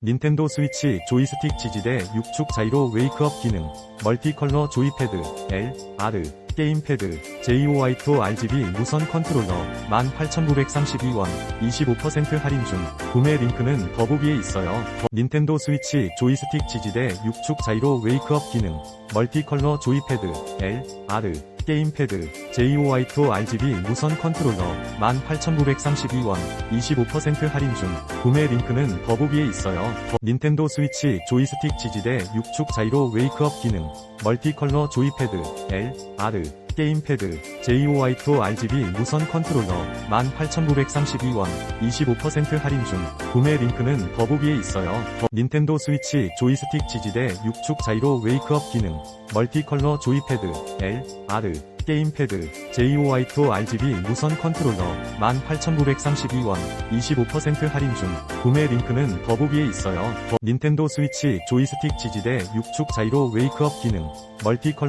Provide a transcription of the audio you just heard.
닌텐도 스위치 조이스틱 지지대 6축 자이로 웨이크업 기능, 멀티컬러 조이패드, L, R, 게임패드, JOI2 RGB 무선 컨트롤러, 18,932원, 25% 할인 중, 구매 링크는 더보기에 있어요. 닌텐도 스위치 조이스틱 지지대 6축 자이로 웨이크업 기능, 멀티컬러 조이패드, L, R, 게임 패드, JOI2 RGB 무선 컨트롤러, 18,932원, 25% 할인 중, 구매 링크는 더보기에 있어요. 닌텐도 스위치 조이스틱 지지대 6축 자이로 웨이크업 기능, 멀티컬러 조이패드, L, R, 게임 패드, JOI2 RGB 무선 컨트롤러, 18,932원, 25% 할인 중, 구매 링크는 더보기에 있어요. 닌텐도 스위치 조이스틱 지지대 6축 자이로 웨이크업 기능, 멀티컬러 조이패드, L, R, 게임 패드, JOI2 RGB 무선 컨트롤러, 18,932원, 25% 할인 중, 구매 링크는 더보기에 있어요. 닌텐도 스위치 조이스틱 지지대 6축 자이로 웨이크업 기능, 멀티컬러